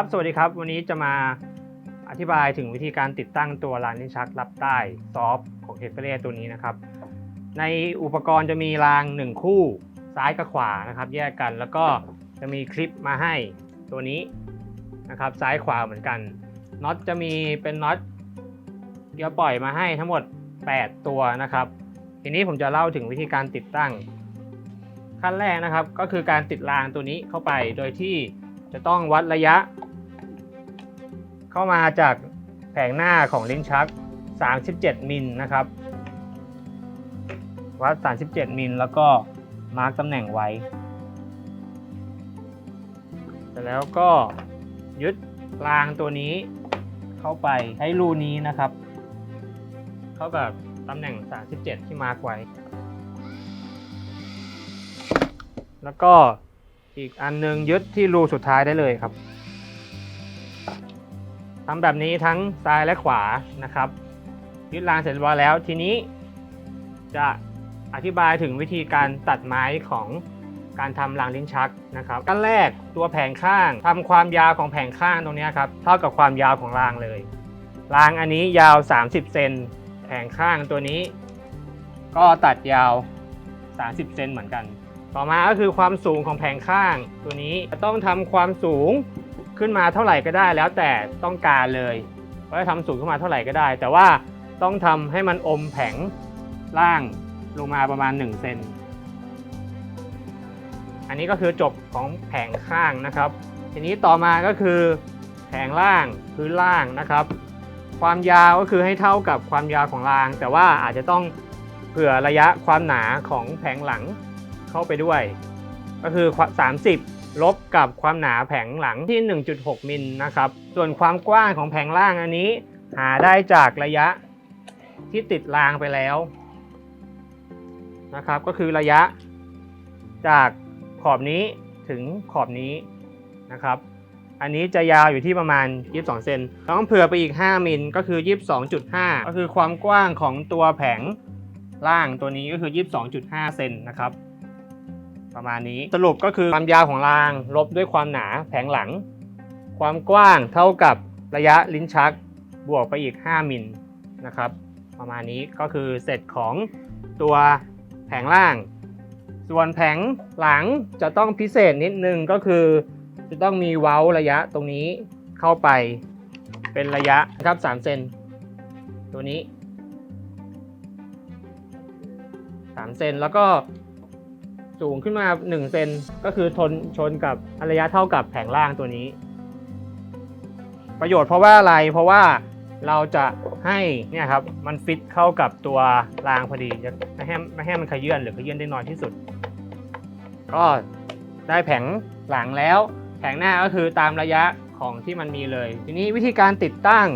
ครับ สวัสดีครับ วันนี้จะมาอธิบายถึงวิธีการติดตั้งตัวรางลิ้นชักรับใต้ซอฟของเฮดเฟเตัวนี้นะครับ ในอุปกรณ์จะมีราง 1 คู่ซ้ายกับขวานะครับ แยกกันแล้วก็จะมีคลิปมาให้ตัวนี้นะครับซ้ายขวาเหมือนกันน็อตจะมีเป็นน็อตเกียวปล่อยมาให้ทั้งหมด 8 ตัวนะครับ ทีนี้ผมจะเล่าถึงวิธีการติดตั้ง ขั้นแรกนะครับก็คือการติดรางตัวนี้เข้าไปโดยที่จะต้องวัดระยะ เข้ามาจากแผงหน้าของลิ้นชัก 37มิลนะครับ วัด 37มิลแล้วก็มาร์กตำแหน่งไว้เสร็จแล้วก็ยึดรางตัวนี้เข้าไปใช้รูนี้นะครับ เข้ากับตำแหน่ง 37 ที่มาร์กไว้ แล้วก็อีกอันนึงยึดที่รูสุดท้ายได้เลยครับ ทำแบบนี้ทั้งซ้ายและขวานะครับ ยึดรางเสร็จเรียบร้อยแล้ว ทีนี้จะอธิบายถึงวิธีการตัดไม้ของการทำรางลิ้นชักนะครับขั้นแรกตัวแผงข้างทำความยาวของแผงข้างตรงนี้ครับเท่ากับความยาวของรางเลย รางอันนี้ยาว 30เซนแผงข้างตัวนี้ ก็ตัดยาว 30เซนเหมือนกัน ต่อมาก็คือความสูงของแผงข้างตัวนี้จะต้องทำความสูง ขึ้นมาเท่าไหร่ก็ได้ แล้วแต่ต้องการเลยว่าจะทำสูงขึ้นมาเท่าไหร่ก็ได้ แต่ว่าต้องทำให้มันอมแผงล่างลงมาประมาณ1เซนอันนี้ก็คือจบของแผงข้างนะครับ ทีนี้ต่อมาก็คือแผงล่างพื้นล่างนะครับ ความยาวก็คือให้เท่ากับความยาวของราง แต่ว่าอาจจะต้องเผื่อระยะความหนาของแผงหลังเข้าไปด้วย ก็คือ 30 ลบกับความหนาแผงหลังที่ 1.6 มิลนะครับ ส่วนความกว้างของแผงล่างอันนี้ หาได้จากระยะที่ติดรางไปแล้วนะครับ ก็คือระยะจากขอบนี้ถึงขอบนี้นะครับ อันนี้จะยาวอยู่ที่ประมาณ 22 เซนต้องเผื่อไปอีก 5 มิลก็คือ 22.5 ก็คือความกว้างของตัวแผงล่างตัวนี้ก็คือ 22.5 เซนนะครับ ประมาณนี้ สรุปก็คือความยาวของราง ลบด้วยความหนาแผงหลัง ความกว้างเท่ากับระยะลิ้นชัก บวกไปอีก 5มิลนะครับ ประมาณนี้ก็คือเสร็จของตัวแผงล่าง ส่วนแผงหลังจะต้องพิเศษนิดนึงก็คือ จะต้องมีเว้าระยะตรงนี้เข้าไปเป็นระยะนะครับ3เซนตัวนี้3เซนแล้วก็ สูงขึ้นมา 1 เซนก็คือทนชนกับระยะเท่ากับแผงล่างตัวนี้ ประโยชน์เพราะว่าอะไรเพราะว่าเราจะให้เนี่ยครับมันฟิตเข้ากับตัวรางพอดีจะไม่ให้ไม่ให้มันขยื่นหรือขยื่นได้น้อยที่สุด ก็ได้แผงหลังแล้ว แผงหน้าก็คือตามระยะของที่มันมีเลย ทีนี้วิธีการติดตั้ง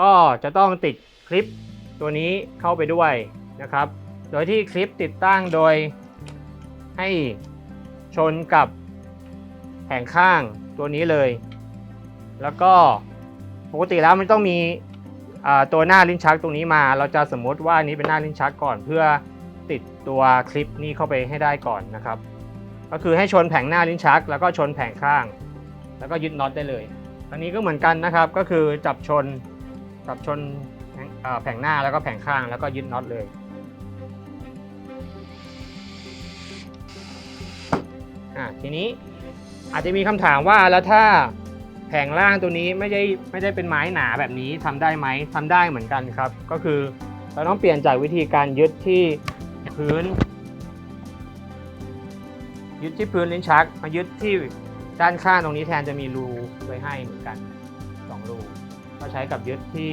ก็จะต้องติดคลิปตัวนี้เข้าไปด้วยนะครับ โดยที่คลิปติดตั้งโดย ให้ชนกับแผงข้างตัวนี้เลย แล้วก็ปกติแล้วมันต้องมีตัวหน้าลิ้นชักตรงนี้มา เราจะสมมติว่านี้เป็นหน้าลิ้นชักก่อนเพื่อติดตัวคลิปนี้เข้าไปให้ได้ก่อนนะครับ ก็คือให้ชนแผงหน้าลิ้นชัก แล้วก็ชนแผงข้าง แล้วก็ยึดน็อตได้เลย อันนี้ก็เหมือนกันนะครับ ก็คือจับชนจับชนแผงหน้าแล้วก็แผงข้างแล้วก็ยึดน็อตเลย อะทีนี้อาจจะมีคำถามว่าแล้วถ้าแผงล่างตัวนี้ไม่ได้ไม่ได้เป็นไม้หนาแบบนี้ทำได้ไหมทำได้เหมือนกันครับ ก็คือเราต้องเปลี่ยนจากวิธีการยึดที่พื้น ยึดที่พื้นลิ้นชัก มายึดที่ด้านข้างตรงนี้แทนจะมีรูไว้ให้เหมือนกันสองรูก็ใช้กับยึดที่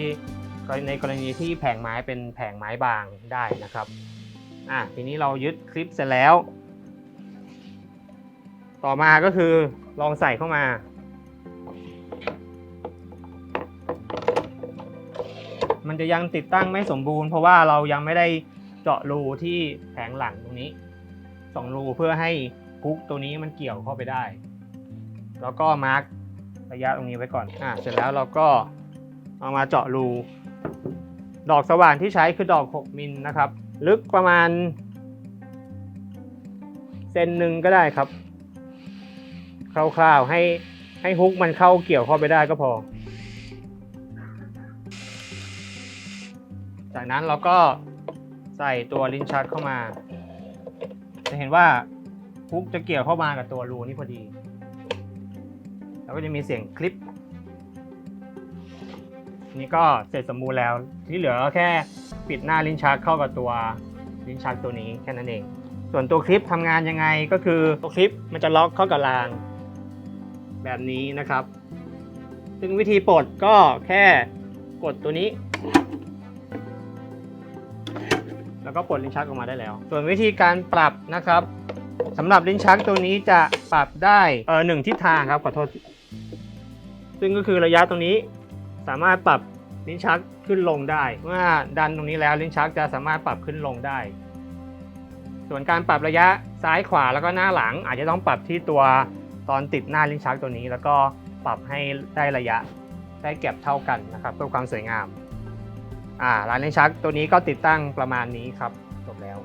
ในกรณีที่แผงไม้เป็นแผงไม้บางได้นะครับอะทีนี้เรายึดคลิปเสร็จแล้ว ต่อมาก็คือลองใส่เข้ามา มันจะยังติดตั้งไม่สมบูรณ์เพราะว่าเรายังไม่ได้เจาะรูที่แผงหลังตรงนี้สองรูเพื่อให้พุกตัวนี้มันเกี่ยวเข้าไปได้ แล้วก็มาร์กระยะตรงนี้ไว้ก่อน อะเสร็จแล้วเราก็เอามาเจาะรู ดอกสว่านที่ใช้คือดอก 6 มิลนะครับ ลึกประมาณ เซนหนึ่งก็ได้ครับ คร่าวๆให้ให้ฮุกมันเข้าเกี่ยวเข้าไปได้ก็พอ จากนั้นเราก็ใส่ตัวลิ้นชักเข้ามา จะเห็นว่าฮุกจะเกี่ยวเข้ามากับตัวรูนี่พอดี แล้วก็จะมีเสียงคลิป นี่ก็เสร็จสมบูรณ์แล้ว ที่เหลือก็แค่ปิดหน้าลิ้นชักเข้ากับตัวลิ้นชักตัวนี้แค่นั้นเอง ส่วนตัวคลิปทำงานยังไงก็คือตัวคลิปมันจะล็อกเข้ากับราง แบบนี้นะครับ ซึ่งวิธีปลดก็แค่กดตัวนี้ แล้วก็ปลดลิ้นชักออกมาได้แล้ว ส่วนวิธีการปรับนะครับสำหรับลิ้นชักตัวนี้จะปรับได้เออหนึ่งทิศทางครับขอโทษ ซึ่งก็คือระยะตรงนี้สามารถปรับลิ้นชักขึ้นลงได้ เมื่อดันตรงนี้แล้วลิ้นชักจะสามารถปรับขึ้นลงได้ ส่วนการปรับระยะซ้ายขวาแล้วก็หน้าหลังอาจจะต้องปรับที่ตัว ตอนติดหน้าลิ้นชักตัวนี้ แล้วก็ปรับให้ได้ระยะได้เก็บเท่ากันนะครับเพื่อความสวยงามอ่าร้านลิ้นชักตัวนี้ก็ติดตั้งประมาณนี้ครับจบแล้ว